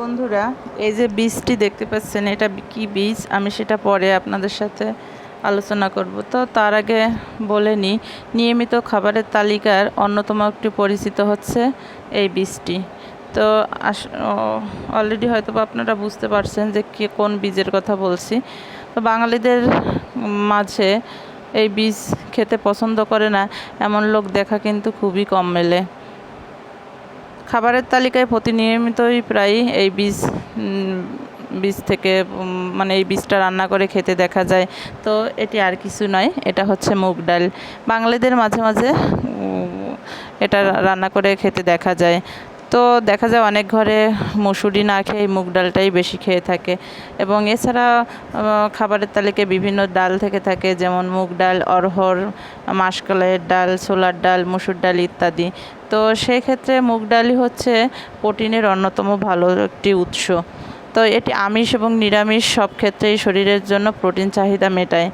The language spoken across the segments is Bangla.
বন্ধুরা, এই যে বীজটি দেখতে পাচ্ছেন, এটা কি বীজ? আমি সেটা পরে আপনাদের সাথে আলোচনা করব। তো তার আগে বলে নিই নিয়মিত খাবারের তালিকার অন্যতম একটি পরিচিত হচ্ছে এই বীজটি। তো আস অলরেডি হয়তো আপনারা বুঝতে পারছেন যে কে কোন বীজের কথা বলছি। তো বাঙালিদের মাঝে এই বীজ খেতে পছন্দ করে না, এমন লোক দেখা কিন্তু খুবই কম মেলে। খাবারের তালিকায় প্রতিনিয়মিতই প্রায় এই বীজ বীজ থেকে মানে এই বীজটা রান্না করে খেতে দেখা যায়। তো এটি আর কিছু নয়, এটা হচ্ছে মুগ ডাল। বাঙালিদের মাঝে মাঝে এটা রান্না করে খেতে দেখা যায়। তো দেখা যায় অনেক ঘরে মুসুরি না খেয়ে মুগ ডালটাই বেশি খেয়ে থাকে। এবং এছাড়া খাবারের তালিকায় বিভিন্ন ডাল থেকে থাকে, যেমন মুগ ডাল অরহর মাসকলাইয়ের ডাল, ছোলার ডাল, মুসুর ডাল ইত্যাদি। তো সেক্ষেত্রে মুগ ডালই হচ্ছে প্রোটিনের অন্যতম ভালো একটি উৎস। তো এটি আমিষ এবং নিরামিষ সব ক্ষেত্রেই শরীরের জন্য প্রোটিন চাহিদা মেটায়।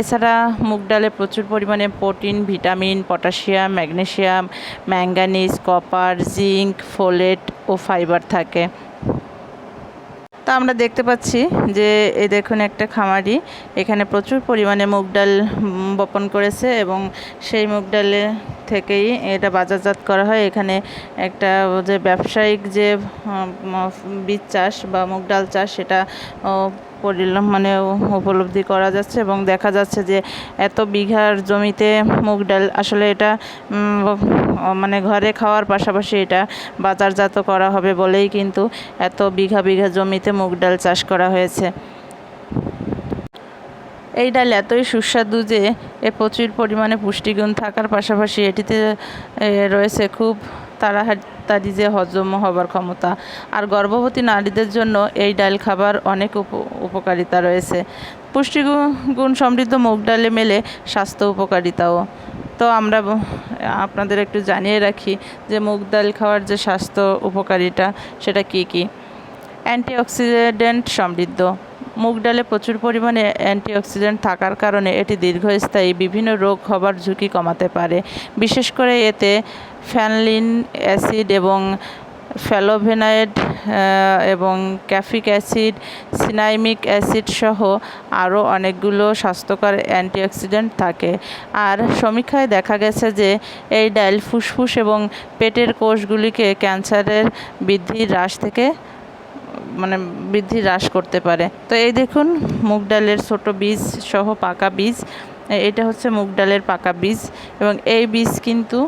এছাড়া মুগ ডালে প্রচুর পরিমাণে protein, vitamin, potassium magnesium manganese, copper zinc folate ও ফাইবার থাকে। তা আমরা দেখতে পাচ্ছি যে এই দেখুন একটা খামারি, এখানে প্রচুর পরিমাণে মুগ ডাল বপন করেছে এবং সেই মুগ ডালে থেকেই এটা বাজারজাত করা হয়। এখানে একটা যে ব্যবসায়িক যে বীজ চাষ বা মুগ ডাল চাষ সেটা ও, পরিল মানে উপলব্ধি করা যাচ্ছে এবং দেখা যাচ্ছে যে এত বিঘার জমিতে মুগ ডাল আসলে এটা মানে ঘরে খাওয়ার পাশাপাশি এটা বাজারজাত করা হবে বলেই কিন্তু এত বিঘা বিঘা জমিতে মুগ ডাল চাষ করা হয়েছে। এই ডাল এতই সুস্বাদু যে এ প্রচুর পরিমাণে পুষ্টিগুণ থাকার পাশাপাশি এটিতে রয়েছে খুব তাড়াতাড়ি যে হজম হবার ক্ষমতা। আর গর্ভবতী নারীদের জন্য এই ডাল খাবার অনেক উপ- উপকারিতা রয়েছে। পুষ্টিগুণ সমৃদ্ধ মুগ ডালে মেলে স্বাস্থ্য উপকারিতাও। তো আমরা আপনাদের একটু জানিয়ে রাখি যে মুগ ডাল খাওয়ার যে স্বাস্থ্য উপকারিতা সেটা কি কি? অ্যান্টিঅক্সিডেন্ট সমৃদ্ধ। মুগ ডালে প্রচুর পরিমাণে অ্যান্টিঅক্সিডেন্ট থাকার কারণে এটি দীর্ঘস্থায়ী, বিভিন্ন রোগ হবার ঝুঁকি কমাতে পারে। বিশেষ করে এতে ফ্যানলিন অ্যাসিড এবং ফ্যালোভেনায়েড এবং ক্যাফিক অ্যাসিড, সিনাইমিক অ্যাসিড সহ আরও অনেকগুলো স্বাস্থ্যকর অ্যান্টিঅক্সিডেন্ট থাকে। আর সমীক্ষায় দেখা গেছে যে এই ডাইল ফুসফুস এবং পেটের কোষগুলিকে ক্যান্সারের বৃদ্ধি হ্রাস থেকে মানে বৃদ্ধি হ্রাস করতে পারে। তো এই দেখুন, মুগ ডালের ছোট বীজ সহ পাকা বীজ, এটা হচ্ছে মুগ ডালের পাকা বীজ এবং এই বীজ কিন্তু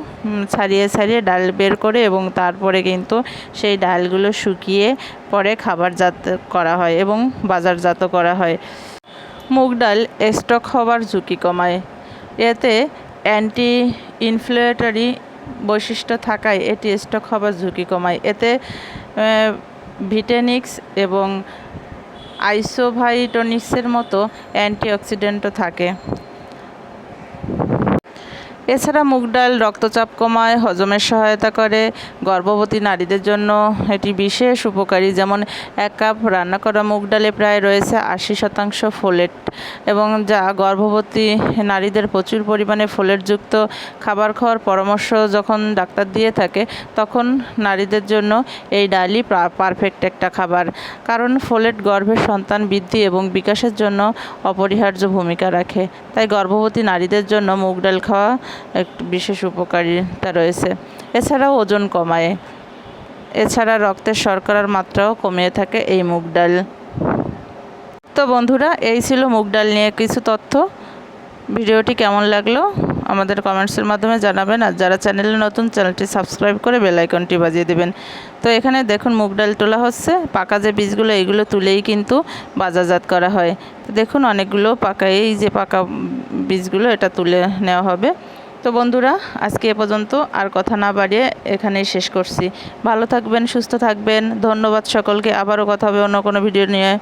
ছাড়িয়ে ছাড়িয়ে ডাল বের করে এবং তারপরে কিন্তু সেই ডালগুলো শুকিয়ে পরে খাবারজাত করা হয় এবং বাজারজাত করা হয়। মুগ ডাল স্টক হওয়ার ঝুঁকি কমায়। এতে অ্যান্টি ইনফ্লেটরি বৈশিষ্ট্য থাকায় এটি স্টক হবার ঝুঁকি কমায়। এতে ভিটেনিক্স এবং আইসোভাইটনিক্সের মতো অ্যান্টিঅক্সিডেন্টও থাকে। এছাড়া মুগ ডাল রক্তচাপ কমায়, হজমের সহায়তা করে, গর্ভবতী নারীদের জন্য এটি বিশেষ উপকারী। যেমন এক কাপ রান্না করা মুগ ডালে প্রায় রয়েছে আশি শতাংশ ফোলেট এবং যা গর্ভবতী নারীদের প্রচুর পরিমাণে ফোলেটযুক্ত খাবার খাওয়ার পরামর্শ যখন ডাক্তার দিয়ে থাকে, তখন নারীদের জন্য এই ডালই পারফেক্ট একটা খাবার। কারণ ফোলেট গর্ভের সন্তান বৃদ্ধি এবং বিকাশের জন্য অপরিহার্য ভূমিকা রাখে। তাই গর্ভবতী নারীদের জন্য মুগ ডাল খাওয়া একটু বিশেষ উপকারিতা রয়েছে। এছাড়াও ওজন কমায়। এছাড়া রক্তের শর্করার মাত্রাও কমিয়ে থাকে এই মুগ ডাল। তো বন্ধুরা, এই ছিল মুগ ডাল নিয়ে কিছু তথ্য। ভিডিওটি কেমন লাগল আমাদের কমেন্টসের মাধ্যমে জানাবেন আর যারা চ্যানেলে নতুন, চ্যানেলটি সাবস্ক্রাইব করে বেল আইকনটি বাজিয়ে দেবেন। তো এখানে দেখুন মুগ ডাল তোলা হচ্ছে, পাকা যে বীজগুলো, এইগুলো তুলেই কিন্তু বাজারজাত করা হয়। তো দেখুন অনেকগুলো পাকা, এই যে পাকা বীজগুলো, এটা তুলে নেওয়া হবে। তো বন্ধুরা, আজকে এ পর্যন্ত আর কথা না বাড়িয়ে এখানেই শেষ করছি। ভালো থাকবেন, সুস্থ থাকবেন। ধন্যবাদ সকলকে। আবারও কথা হবে অন্য কোনো ভিডিও নিয়ে।